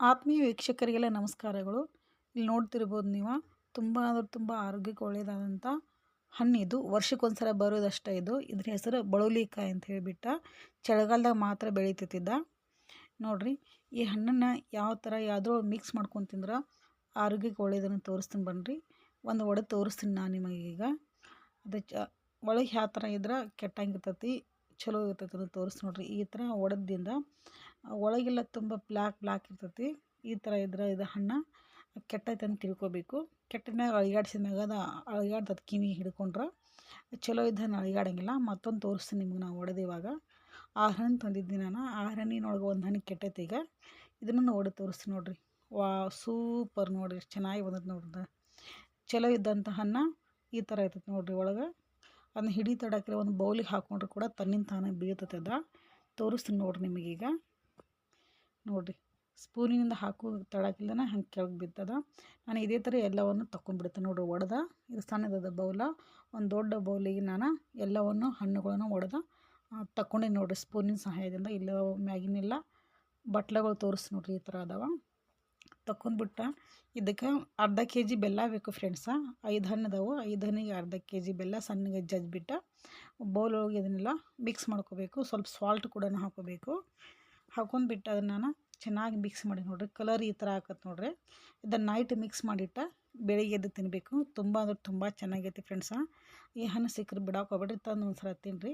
ಆತ್ಮೀಯ ವೀಕ್ಷಕರಿಗೆಲ್ಲ ನಮಸ್ಕಾರಗಳು. ಇಲ್ಲಿ ನೋಡ್ತಿರ್ಬೋದು ನೀವು, ತುಂಬ ಅಂದ್ರೆ ತುಂಬ ಆರೋಗ್ಯಕ್ಕೆ ಒಳ್ಳೆಯದಾದಂಥ ಹಣ್ಣಿದು ವರ್ಷಕ್ಕೊಂದ್ಸಲ ಬರೋದಷ್ಟೇ ಇದು. ಇದ್ರ ಹೆಸರು ಬಳುಲಿಕಾಯಿ ಅಂತ ಹೇಳಿಬಿಟ್ಟ ಚಳಿಗಾಲದಾಗ ಮಾತ್ರ ಬೆಳೀತಿದ್ದ. ನೋಡ್ರಿ, ಈ ಹಣ್ಣನ್ನು ಯಾವ ಥರ ಯಾವುದೋ ಮಿಕ್ಸ್ ಮಾಡ್ಕೊಂಡು ತಿಂದ್ರೆ ಆರೋಗ್ಯಕ್ಕೆ ಒಳ್ಳೆಯದನ್ನು ತೋರಿಸ್ತೀನಿ ಬನ್ನಿರಿ ಒಂದು ಒಡೆ ತೋರಿಸ್ತೀನಿ ನಾನು ನಿಮಗೀಗ ಅದು ಚ, ಒಳಗೆ ಯಾವ ಥರ ಇದ್ರೆ ಕೆಟ್ಟಂಗಿರ್ತೈತಿ ಚಲೋ ಇರ್ತೈತಿ ಅಂತ ತೋರಿಸಿ ನೋಡ್ರಿ. ಈ ಥರ ಒಡೆದಿಂದ ಒಳಗೆಲ್ಲ ತುಂಬ ಬ್ಲ್ಯಾಕ್ ಬ್ಲ್ಯಾಕ್ ಇರ್ತೈತಿ. ಈ ಥರ ಇದ್ರೆ ಇದು ಹಣ್ಣು ಕೆಟ್ಟೈತೆ ಅಂತ ತಿಳ್ಕೊಬೇಕು. ಕೆಟ್ಟ ಮ್ಯಾಗ ಅಳಿಗಾಡ್ಸಿದ ಮ್ಯಾಗ ಅದು ಅಳಿಗಾಡ್ತದೆ ಕಿವಿ ಹಿಡ್ಕೊಂಡ್ರೆ ಚಲೋ ಇದ್ದ ಹಣ್ಣು ಅಳಿಗಾಡಂಗಿಲ್ಲ. ಮತ್ತೊಂದು ತೋರಿಸ್ತೀನಿ ನಿಮ್ಗೆ ನಾವು ಒಡೆದು ಇವಾಗ. ಆ ಹಣ್ಣು ತಂದಿದ್ದೆ ನಾನು. ಆ ಹಣ್ಣಿನೊಳಗೆ ಒಂದು ಹಣ್ಣು ಕೆಟ್ಟೈತೆ ಈಗ. ಇದನ್ನು ಒಡೆದು ತೋರಿಸ್ತೀನಿ ನೋಡಿರಿ. ವಾ, ಸೂಪರ್ ನೋಡಿರಿ. ಚೆನ್ನಾಗಿ ಬಂದೈತೆ ನೋಡ್ರಿ ಚಲೋ ಇದ್ದಂಥ ಹಣ್ಣು ಈ ಥರ ಇರ್ತೈತೆ ನೋಡಿರಿ ಒಳಗೆ. ಅದನ್ನ ಹಿಡಿ ತಡಕ್ಕೆ ಒಂದು ಬೌಲಿಗೆ ಹಾಕ್ಕೊಂಡ್ರೆ ಕೂಡ ತನ್ನಿಂದ ತಾನೇ ಬೀಳ್ತೈತೆ ಅದ ತೋರಿಸ್ತೀನಿ ನೋಡಿರಿ ನಿಮಗೀಗ ನೋಡಿರಿ, ಸ್ಪೂನಿನಿಂದ ಹಾಕು ತಡಕಿಲ್ದನ ಹಂಗೆ ಕೆಳಗೆ ಬಿತ್ತದ. ನಾನು ಇದೇ ಥರ ಎಲ್ಲವನ್ನು ತಗೊಂಡ್ಬಿಡ್ತೇನೆ ನೋಡಿರಿ, ಒಡೆದ. ಇದು ಸಣ್ಣದದ ಬೌಲ, ಒಂದು ದೊಡ್ಡ ಬೌಲಿಗೆ ನಾನು ಎಲ್ಲವನ್ನು, ಹಣ್ಣುಗಳನ್ನು ಒಡೆದ. ತಗೊಂಡೆ ನೋಡಿರಿ, ಸ್ಪೂನಿನ ಸಹಾಯದಿಂದ. ಇಲ್ಲ, ಮ್ಯಾಗಿನೆಲ್ಲ. ಬಟ್ಲಗಳು ತೋರಿಸಿ ನೋಡಿರಿ, ಈ ಥರ ಅದಾವ. ತಕ್ಕೊಂಡ್ಬಿಟ್ಟ ಇದಕ್ಕೆ ಅರ್ಧ ಕೆ ಜಿ ಬೆಲ್ಲ ಬೇಕು ಫ್ರೆಂಡ್ಸ ಐದು ಹಣ್ಣು ಅದಾವು. ಐದು ಹಣ್ಣಿಗೆ ಅರ್ಧ ಕೆ ಜಿ ಬೆಲ್ಲ, ಸಣ್ಣಗೆ ಜಜ್ಜಿಬಿಟ್ಟು. ಬೌಲ್ ಒಳಗೆ ಇದನ್ನೆಲ್ಲ ಮಿಕ್ಸ್ ಮಾಡ್ಕೋಬೇಕು. ಸ್ವಲ್ಪ ಸಾಲ್ಟ್ ಕೂಡ ಹಾಕೋಬೇಕು. ಹಾಕೊಂಡ್ಬಿಟ್ಟು ಅದನ್ನು ನಾನು ಚೆನ್ನಾಗಿ ಮಿಕ್ಸ್ ಮಾಡಿ ನೋಡಿರಿ. ಕಲರ್ ಈ ಥರ ಹಾಕತ್ತೆ ನೋಡಿರಿ. ಇದನ್ನು ನೈಟ್ ಮಿಕ್ಸ್ ಮಾಡಿಟ್ಟು ಬೆಳಿಗ್ಗೆ ಎದ್ದು ತಿನ್ನಬೇಕು ತುಂಬ ಅಂದ್ರೆ ತುಂಬ ಚೆನ್ನಾಗೈತಿ ಫ್ರೆಂಡ್ಸ ಈ ಹಣ್ಣು ಸಿಕ್ಕರೆ ಬಿಡೋಕೆ ಹೋಗ್ಬೇಡ್ರಿ. ತಂದು ಒಂದು ಸಲ ತಿನ್ನಿರಿ